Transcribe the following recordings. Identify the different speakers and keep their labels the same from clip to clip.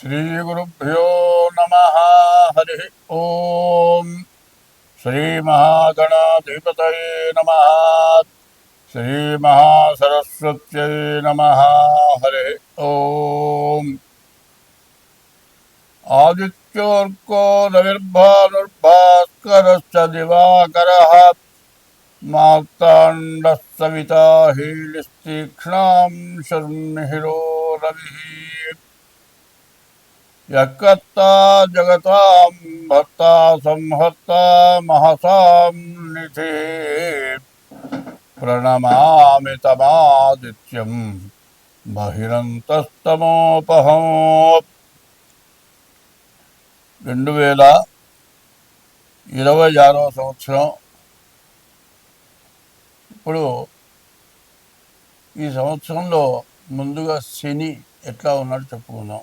Speaker 1: श्रीगुरुभ्यो नमः। हरिः ॐ श्रीमहागणाधिपतये नमः। श्रीमहासरस्वत्यै नमः। हरिः ॐ आदित्योर्को रविर्भानुर्भास्करश्च दिवाकरः। मार्ताण्डः सविता हीलिस्तीक्ष्णां शर्मिहिरो रविः। యకర్త జగతాం భర్త సంహర్త మహసాం నిధి ప్రణమామి తమాదిత్యం బహిరంతస్తమోపహం రెండు వేల ఇరవై ఆరవ సంవత్సరం ఇప్పుడు ఈ సంవత్సరంలో ముందుగా శని ఎట్లా ఉన్నాడో చెప్పుకుందాం.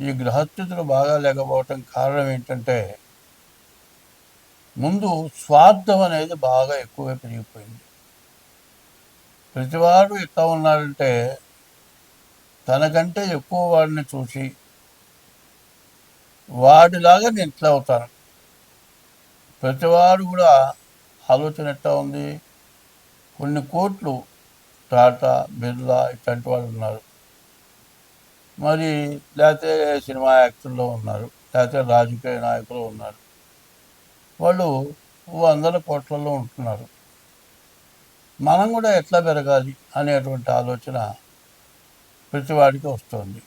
Speaker 1: ఈ గ్రహస్థితులు బాగా లేకపోవటం కారణం ఏంటంటే ముందు స్వార్థం అనేది బాగా ఎక్కువగా పెరిగిపోయింది. ప్రతివాడు ఎట్లా ఉన్నారంటే తనకంటే ఎక్కువ వాడిని చూసి వాడిలాగా నేను ఇట్లా అవుతాను ప్రతివాడు కూడా ఆలోచన ఎట్లా ఉంది? కొన్ని కోట్లు టాటా బిర్లా ఇట్లాంటి వాళ్ళు ఉన్నారు. మరి లేకపోతే సినిమా యాక్టర్లో ఉన్నారు లేకపోతే రాజకీయ నాయకులు ఉన్నారు. వాళ్ళు వందల కోట్లలో ఉంటున్నారు. మనం కూడా ఎట్లా పెరగాలి అనేటువంటి ఆలోచన ప్రతివాడికి వస్తుంది.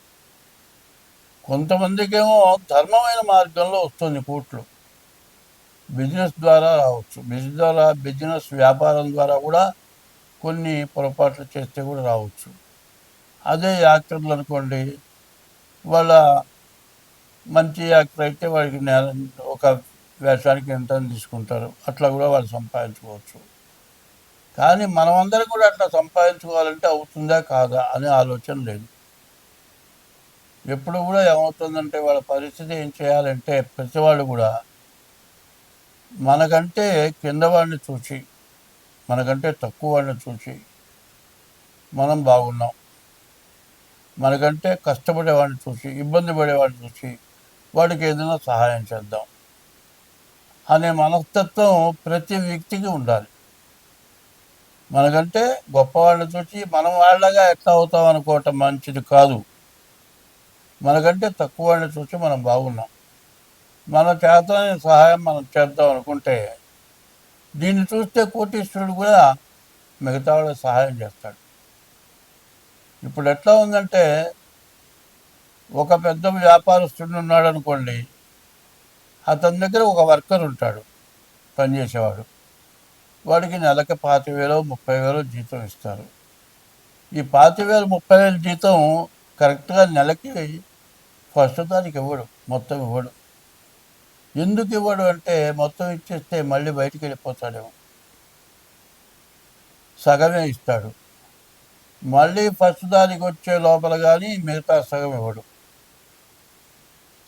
Speaker 1: కొంతమందికేమో ధర్మమైన మార్గంలో వస్తుంది కోట్లు. బిజినెస్ ద్వారా రావచ్చు. బిజినెస్ ద్వారా బిజినెస్ వ్యాపారం ద్వారా కూడా కొన్ని పొరపాట్లు చేస్తే కూడా రావచ్చు. అదే యాక్టర్లు అనుకోండి వాళ్ళ మంచి యాక్టర్ అయితే వాడికి నెల ఒక వేషానికి ఎంత తీసుకుంటారు అట్లా కూడా వాళ్ళు సంపాదించుకోవచ్చు. కానీ మనమందరం కూడా అట్లా సంపాదించుకోవాలంటే అవుతుందా కాదా అనే ఆలోచన లేదు. ఎప్పుడు కూడా ఏమవుతుందంటే వాళ్ళ పరిస్థితి ఏం చేయాలంటే ప్రతివాడు కూడా మనకంటే కింద వాడిని చూసి మనకంటే తక్కువ వాడిని చూసి మనం బాగున్నాం. మనకంటే కష్టపడేవాడిని చూసి ఇబ్బంది పడేవాడిని చూసి వాడికి ఏదైనా సహాయం చేద్దాం అనే మనస్తత్వం ప్రతి వ్యక్తికి ఉండాలి. మనకంటే గొప్పవాళ్ళని చూసి మనం వాళ్ళగా ఎట్లా అవుతాం అనుకోవటం మంచిది కాదు. మనకంటే తక్కువ వాళ్ళని చూసి మనం బాగున్నాం. మన చేత సహాయం మనం చేద్దాం అనుకుంటే దీన్ని చూస్తే కోటీశ్వరుడు కూడా మిగతా వాళ్ళకి సహాయం చేస్తాడు. ఇప్పుడు ఎట్లా ఉందంటే ఒక పెద్ద వ్యాపారస్తుడు ఉన్నాడు అనుకోండి అతని దగ్గర ఒక వర్కర్ ఉంటాడు పనిచేసేవాడు. వాడికి నెలకి పాతి వేలు ముప్పై వేలు జీతం ఇస్తారు. ఈ పాతి వేలు ముప్పై వేలు జీతం కరెక్ట్గా నెలకి ఫస్ట్ తారీఖు ఇవ్వడు మొత్తం ఇవ్వడు. ఎందుకు ఇవ్వడు అంటే మొత్తం ఇచ్చేస్తే మళ్ళీ బయటికి వెళ్ళిపోతాడేమో. సగమే ఇస్తాడు. మళ్ళీ ఫస్ట్ తారీఖు వచ్చే లోపల కానీ మిగతా సగం ఇవ్వడు.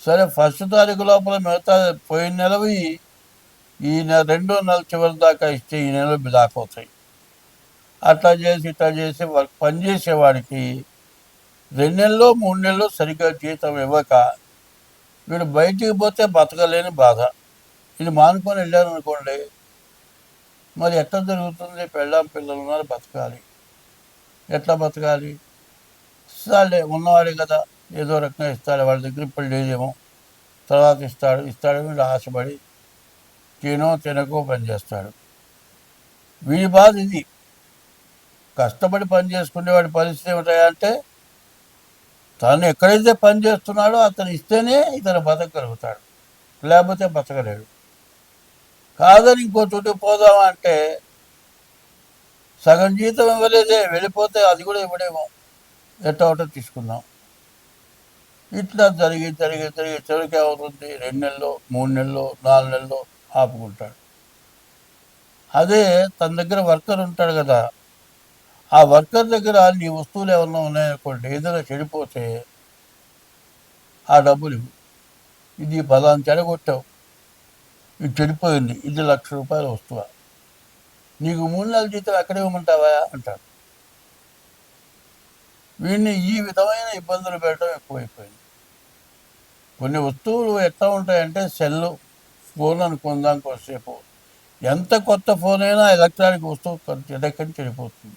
Speaker 1: సరే ఫస్ట్ తారీఖు లోపల మిగతా పోయిన నెలవి ఈ నెల రెండో నెల చివరి దాకా ఇస్తే ఈ నెల దాకపోతాయి అట్లా చేసి ఇట్లా చేసి వర్క్ పనిచేసేవాడికి రెండు నెలలు మూడు నెలలు సరిగ్గా జీతం ఇవ్వక వీడు బయటికి పోతే బతకలేని బాధ. ఇది మానుకొని వెళ్ళారు అనుకోండి మరి ఎట్లా జరుగుతుంది? పెళ్ళాం పిల్లలు ఉన్నారు బతకాలి. ఎట్లా బతకాలి? ఇస్తాడులే ఉన్నవాడే కదా. ఏదో రకంగా ఇస్తాడు వాళ్ళ దగ్గర ఇప్పుడు లేదేమో. తర్వాత ఇస్తాడు ఇస్తాడు ఆశపడి తినో తినకో పని చేస్తాడు. వీడి బాధ ఇది. కష్టపడి పని చేసుకునేవాడి పరిస్థితి ఏమిటంటే తను ఎక్కడైతే పని చేస్తున్నాడో అతను ఇస్తేనే ఇతను బతకగలుగుతాడు. లేకపోతే బతకలేడు. కాదని ఇంకో చుట్టూ పోదామంటే సగం జీతం ఇవ్వలేదే వెళ్ళిపోతే అది కూడా ఇవ్వడేమో. ఎట్టో ఒకటో తీసుకుందాం. ఇట్లా జరిగి జరిగి జరిగి చివరికి అవుతుంది రెండు నెలలు మూడు నెలలు నాలుగు నెలలు ఆపుకుంటాడు. అదే తన దగ్గర వర్కర్ ఉంటాడు కదా. ఆ వర్కర్ దగ్గర నీ వస్తువులు ఏమన్నా ఉన్నాయనుకోండి ఏదైనా చెడిపోతే ఆ డబ్బులు ఇది పదాన్ని చెడగొట్టావు. ఇది చెడిపోయింది. ఇది లక్ష రూపాయల వస్తువా? నీకు మూడు నెలల జీతం అక్కడే ఇవ్వమంటావా? అంటాడు. వీడిని ఈ విధమైన ఇబ్బందులు పెట్టడం ఎక్కువైపోయింది. కొన్ని వస్తువులు ఎట్లా ఉంటాయంటే సెల్లు ఫోన్ అనుకుందాం కొద్దిసేపు. ఎంత కొత్త ఫోన్ అయినా ఎలక్ట్రానిక్ వస్తువు చెడక్కని చెడిపోతుంది.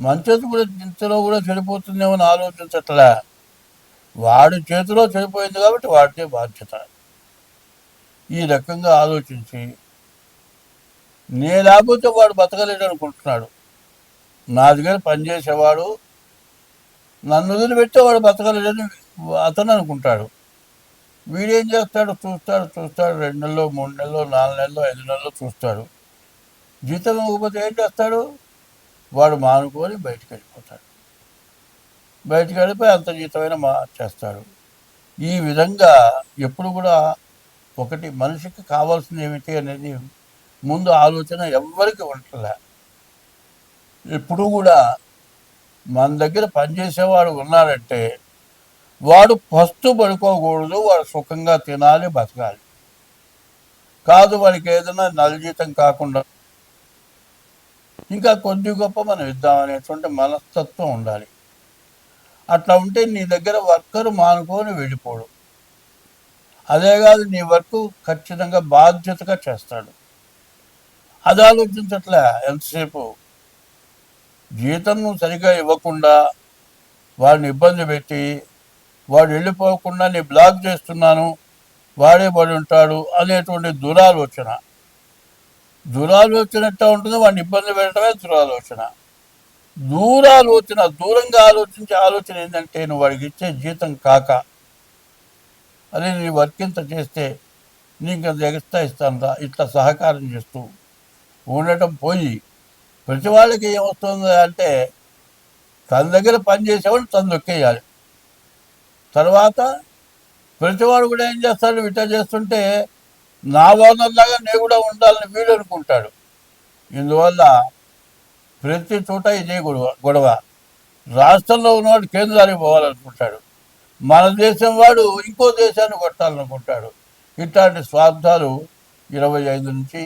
Speaker 1: మంచిది కూడా ఇంతలో కూడా చెడిపోతుందేమో అని ఆలోచించట్లే. వాడి చేతిలో చెడిపోయింది కాబట్టి వాడితే బాధ్యత. ఈ రకంగా ఆలోచించి నే లేకపోతే వాడు బతకలేడు అనుకుంటున్నాడు. నా దగ్గర పనిచేసేవాడు నన్ను వదిలిపెట్టే వాడు బతకలేడని అతను అనుకుంటాడు. వీడేం చేస్తాడు? చూస్తాడు చూస్తాడు. రెండు నెలలు మూడు నెలలు నాలుగు నెలలు ఐదు నెలలు చూస్తాడు. జీతం ఇవ్వకపోతే ఏం చేస్తాడు? వాడు మానుకొని బయటికి వెళ్ళిపోతాడు. బయటికి వెళ్ళిపోయి అంత జీతమైన మా చేస్తాడు. ఈ విధంగా ఎప్పుడు కూడా ఒకటి మనిషికి కావాల్సింది ఏమిటి అనేది ముందు ఆలోచన ఎవ్వరికి ఉండలే ఎప్పుడు కూడా మన దగ్గర పనిచేసేవాడు ఉన్నాడంటే వాడు ఫస్ట్ పడుకోకూడదు వాడు సుఖంగా తినాలి బతకాలి. కాదు వాడికి ఏదైనా నలజీతం కాకుండా ఇంకా కొద్ది గొప్ప మనం ఇద్దామనేటువంటి మనస్తత్వం ఉండాలి. అట్లా ఉంటే నీ దగ్గర వర్కర్ మానుకొని వెళ్ళిపోడు. అదే కాదు నీ వర్క్ ఖచ్చితంగా బాధ్యతగా చేస్తాడు. అది ఆలోచించట్లే ఎంతసేపు? జీతం నువ్వు సరిగా ఇవ్వకుండా వాడిని ఇబ్బంది పెట్టి వాడు వెళ్ళిపోకుండా నీ బ్లాక్ చేస్తున్నాను వాడే పడి ఉంటాడు అనేటువంటి దురాలోచన. దురాలోచన ఎట్లా ఉంటుందో వాడిని ఇబ్బంది పెట్టడమే దురాలోచన. దూరాలోచన దూరంగా ఆలోచించే ఆలోచన ఏంటంటే నువ్వు వాడికి ఇచ్చే జీతం కాక అదే నీ వర్కింత ఇంత చేస్తే నీకు అంత ఎగస్తా ఇస్తాను ఇట్లా సహకారం చేస్తూ ఉండటం పోయి ప్రతి వాళ్ళకి ఏమొస్తుంది అంటే తన దగ్గర పని చేసేవాడు తను దొక్కేయాలి తర్వాత ప్రతివాడు కూడా ఏం చేస్తాడు విట చేస్తుంటే నా ఓనర్లాగా నేను కూడా ఉండాలని వీడు అనుకుంటాడు. ఇందువల్ల ప్రతి చోట ఇదే గొడవ గొడవ. రాష్ట్రంలో ఉన్నవాడు కేంద్రానికి పోవాలనుకుంటాడు. మన దేశం వాడు ఇంకో దేశాన్ని కొట్టాలనుకుంటాడు. ఇట్లాంటి స్వార్థాలు ఇరవై ఐదు నుంచి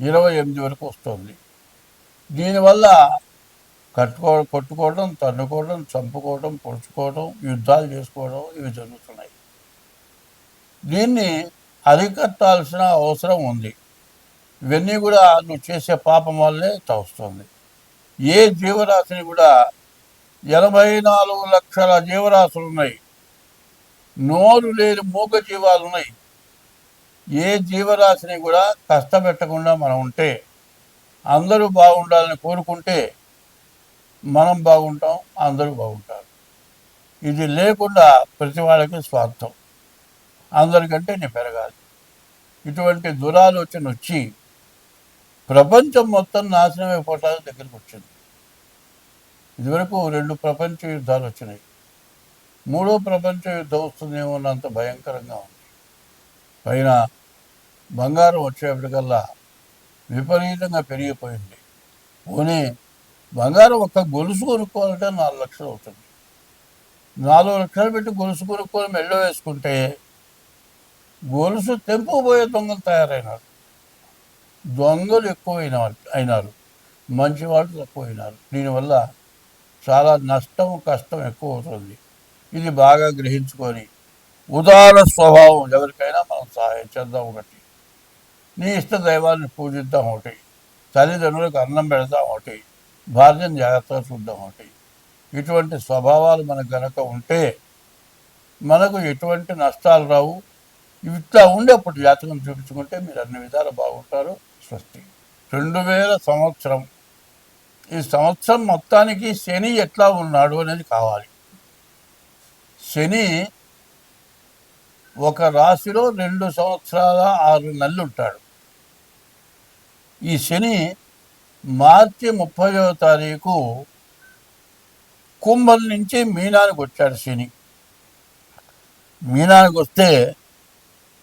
Speaker 1: ఇరవై ఎనిమిది వరకు వస్తుంది. దీనివల్ల కట్టుకో కొట్టుకోవడం తన్నుకోవడం చంపుకోవడం పొడుచుకోవడం యుద్ధాలు చేసుకోవడం ఇవి జరుగుతున్నాయి. దీన్ని అరికట్టాల్సిన అవసరం ఉంది. ఇవన్నీ కూడా నువ్వు చేసే పాపం వల్లే తవస్తుంది ఏ జీవరాశిని కూడా ఎనభై నాలుగు లక్షల జీవరాశులు ఉన్నాయి. నోరు లేని మూగ జీవాలు ఉన్నాయి. ఏ జీవరాశిని కూడా కష్టపెట్టకుండా మనం ఉంటే అందరూ బాగుండాలని కోరుకుంటే మనం బాగుంటాం అందరూ బాగుంటారు. ఇది లేకుండా ప్రతి వాళ్ళకి స్వార్థం. అందరికంటే నేను పెరగాలి. ఇటువంటి దురాలోచన వచ్చి ప్రపంచం మొత్తం నాశనం అయిపోవటానికి దగ్గరికి వచ్చింది. ఇదివరకు రెండు ప్రపంచ యుద్ధాలు వచ్చినాయి. మూడో ప్రపంచ యుద్ధం వస్తుందేమో అన్నంత భయంకరంగా ఉంది. పైన బంగారం వచ్చేప్పటికల్లా విపరీతంగా పెరిగిపోయింది. పోనీ బంగారం ఒక్క గొలుసు కొనుక్కోవాలంటే నాలుగు లక్షలు అవుతుంది. నాలుగు లక్షలు పెట్టి గొలుసు కొనుక్కొని మెళ్ళ వేసుకుంటే గొలుసు తెంపుకుపోయే దొంగలు తయారైనారు. దొంగలు ఎక్కువైన అయినారు. మంచి వాళ్ళు తక్కువైనారు. దీనివల్ల చాలా నష్టం కష్టం ఎక్కువ అవుతుంది. ఇది బాగా గ్రహించుకొని ఉదార స్వభావం ఎవరికైనా మనం సహాయం చేద్దాం ఒకటి. నీ ఇష్ట దైవాన్ని పూజిద్దాం ఒకటి. తల్లిదండ్రులకు అన్నం పెడదాం ఒకటి. భార్యను జాగ్రత్తగా చూద్దాం ఒకటి. ఇటువంటి స్వభావాలు మనకు గనక ఉంటే మనకు ఎటువంటి నష్టాలు రావు. ఇట్లా ఉండే అప్పుడు జాతకం చూపించుకుంటే మీరు అన్ని విధాలు బాగుంటారు. స్వస్తి. రెండు వేల సంవత్సరం. ఈ సంవత్సరం మొత్తానికి శని ఎట్లా ఉన్నాడు అనేది కావాలి. శని ఒక రాశిలో రెండు సంవత్సరాల ఆరు నెలలు ఉంటాడు. ఈ శని మార్చి ముప్పైవ తారీఖు కుంభం నుంచి మీనానికి వచ్చాడు శని. మీనానికి వస్తే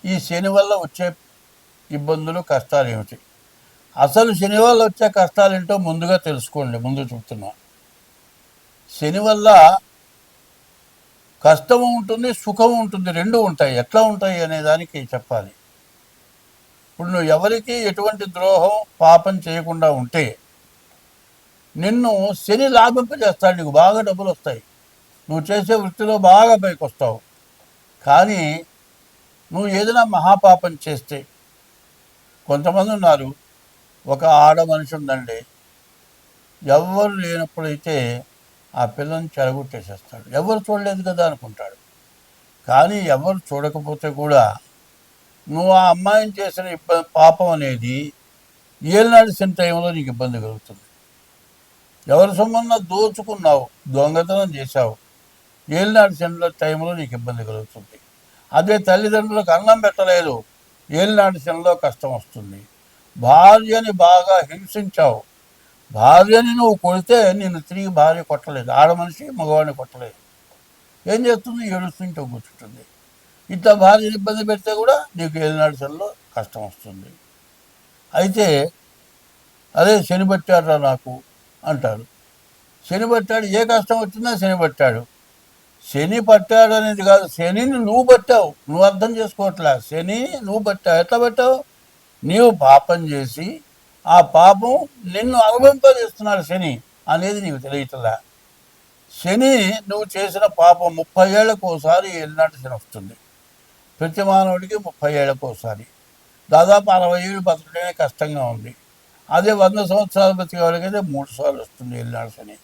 Speaker 1: ఈ శని వల్ల వచ్చే ఇబ్బందులు కష్టాలు ఏమిటి? అసలు శని వల్ల వచ్చే కష్టాలు ఏంటో ముందుగా తెలుసుకోండి ముందు చెప్తున్నా. శని వల్ల కష్టము ఉంటుంది సుఖం ఉంటుంది రెండు ఉంటాయి. ఎట్లా ఉంటాయి అనే దానికి చెప్పాలి. ఇప్పుడు నువ్వు ఎవరికి ఎటువంటి ద్రోహం పాపం చేయకుండా ఉంటే నిన్ను శని లాభింపజేస్తాడు నీకు బాగా డబ్బులు వస్తాయి. నువ్వు చేసే వృత్తిలో బాగా పైకి వస్తావు కానీ నువ్వు ఏదైనా మహాపాపం చేస్తే కొంతమంది ఉన్నారు ఒక ఆడ మనిషి ఉందండి. ఎవరు లేనప్పుడైతే ఆ పిల్లని చెరగొట్టేసేస్తాడు. ఎవరు చూడలేదు కదా అనుకుంటాడు. కానీ ఎవరు చూడకపోతే కూడా నువ్వు ఆ అమ్మాయిని చేసిన ఇబ్బంది పాపం అనేది ఏలినాడిసిన టైంలో నీకు ఇబ్బంది కలుగుతుంది. ఎవరి సొమ్మన్నా దోచుకున్నావు దొంగతనం చేశావు ఏలినాడు టైంలో నీకు ఇబ్బంది కలుగుతుంది. అదే తల్లిదండ్రులకు అన్నం పెట్టలేదు ఏలినాడు కష్టం వస్తుంది. భార్యని బాగా హింసించావు భార్యని నువ్వు కొడితే నేను తిరిగి భార్య కొట్టలేదు. ఆడ మనిషి మగవాడిని కొట్టలేదు. ఏం చేస్తుంది? ఏడుస్తుంటే కూర్చుంటుంది. ఇంత భార్యని ఇబ్బంది పెడితే కూడా నీకు ఏలినాడు శనిలో కష్టం వస్తుంది. అయితే అదే శనిబట్టాడురా నాకు అంటారు. శని పట్టాడు ఏ కష్టం వచ్చిందా శని పట్టాడు. శని పట్టాడు అనేది కాదు శనిని నువ్వు పట్టావు. నువ్వు అర్థం చేసుకోవట్లే. శని నువ్వు పట్టావు. ఎట్లా పట్టావు? నీవు పాపం చేసి ఆ పాపం నిన్ను అనుభవింపజేస్తున్నాడు శని అనేది నీకు తెలియటలా. శని నువ్వు చేసిన పాపం ముప్పై ఏళ్ళకు ఒకసారి ఎల్నాటి శని వస్తుంది. ప్రతి మానవుడికి ముప్పై ఏళ్ళకు ఒకసారి దాదాపు అరవై ఏళ్ళు బతకడమే కష్టంగా ఉంది. అదే వంద సంవత్సరాలు బతికేవాళ్ళకైతే మూడు సార్లు వస్తుంది ఎల్నాడు శని.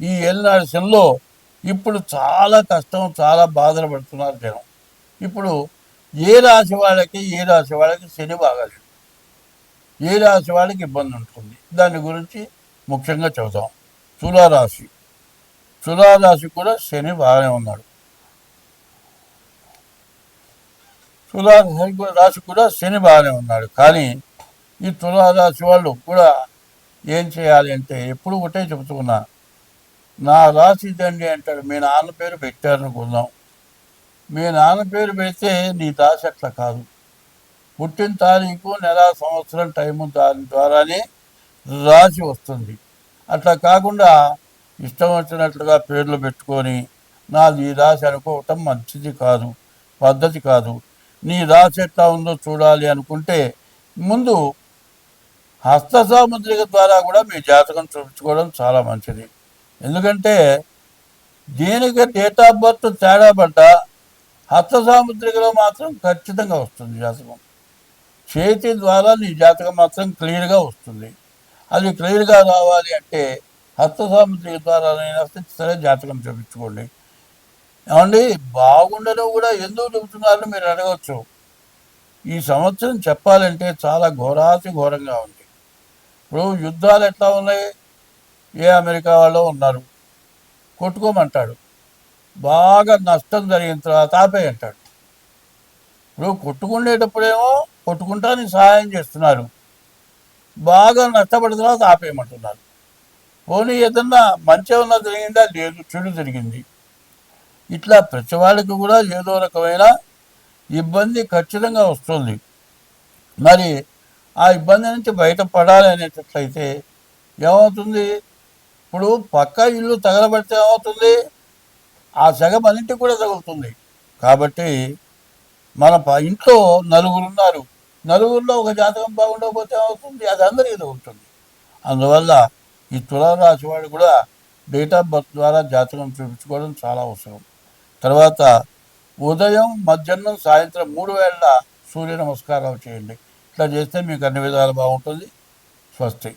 Speaker 1: ఈ ఎల్నాడు శనిలో ఇప్పుడు చాలా కష్టం చాలా బాధలు పడుతున్నారు జనం. ఇప్పుడు ఏ రాశి వాళ్ళకి ఏ రాశి వాళ్ళకి శని బాగాలేదు ఏ రాశి వాళ్ళకి ఇబ్బంది ఉంటుంది? దాని గురించి ముఖ్యంగా చెబుతాం తులారాశి. తులారాశి కూడా శని బాగానే ఉన్నాడు. తులారాశి కూడా- రాశి కూడా శని బాగానే ఉన్నాడు. కానీ ఈ తులారాశి వాళ్ళు కూడా ఏం చేయాలి అంటే ఎప్పుడు ఒకటే చెబుతున్నా నా రాశి దండి అంటాడు. మీ నాన్న పేరు పెట్టారనుకుందాం. మీ నాన్న పేరు పెడితే నీ రాశి అట్లా కాదు. పుట్టిన తారీఖు నెల సంవత్సరం టైము దాని ద్వారానే రాసి వస్తుంది. అట్లా కాకుండా ఇష్టం వచ్చినట్లుగా పేర్లు పెట్టుకొని నాది ఈ రాశి అనుకోవటం మంచిది కాదు పద్ధతి కాదు. నీ రాశి ఎట్లా ఉందో చూడాలి అనుకుంటే ముందు హస్త సాముద్రిక ద్వారా కూడా మీ జాతకం చూపించుకోవడం చాలా మంచిది. ఎందుకంటే దీనికి డేట్ ఆఫ్ బర్త్ తేడా పడ్డ హస్త సాముద్రికలో మాత్రం ఖచ్చితంగా వస్తుంది జాతకం. చేతి ద్వారా నీ జాతకం మాత్రం క్లియర్గా వస్తుంది. అది క్లియర్గా రావాలి అంటే హస్త ద్వారా సరే జాతకం చూపించుకోండి. ఏమండి? బాగుండడం కూడా ఎందుకు చెబుతున్నారని మీరు అడగవచ్చు ఈ సంవత్సరం చెప్పాలంటే చాలా ఘోరాతి ఘోరంగా ఉంది. ఇప్పుడు యుద్ధాలు ఎట్లా ఉన్నాయి? ఏ అమెరికా వాళ్ళు ఉన్నారు. కొట్టుకోమంటాడు. బాగా నష్టం జరిగిన తర్వాత ఆపేయంటాడు. ఇప్పుడు కొట్టుకునేటప్పుడేమో కొట్టుకుంటానికి సహాయం చేస్తున్నారు. బాగా నష్టపడిన తర్వాత ఆపేయమంటున్నారు. పోనీ ఏదన్నా మంచి ఏమన్నా జరిగిందా? లేదు చెడు జరిగింది. ఇట్లా ప్రతి వాళ్ళకి కూడా ఏదో రకమైన ఇబ్బంది ఖచ్చితంగా వస్తుంది. మరి ఆ ఇబ్బంది నుంచి బయటపడాలి అనేటట్లయితే ఏమవుతుంది? ఇప్పుడు పక్క ఇల్లు తగలబడితే ఏమవుతుంది? ఆ సగం అన్నింటికి కూడా తగులుతుంది. కాబట్టి మన ఇంట్లో నలుగురు ఉన్నారు నలుగురిలో ఒక జాతకం బాగుండకపోతే అవుతుంది అది అందరికీ ఉంటుంది. అందువల్ల ఈ తులారాశి వాడు కూడా డేట్ ఆఫ్ బర్త్ ద్వారా జాతకం చూపించుకోవడం చాలా అవసరం. తర్వాత ఉదయం మధ్యాహ్నం సాయంత్రం మూడు వేళ సూర్య నమస్కారాలు చేయండి. ఇట్లా చేస్తే మీకు అన్ని విధాలు బాగుంటుంది. స్వస్తి.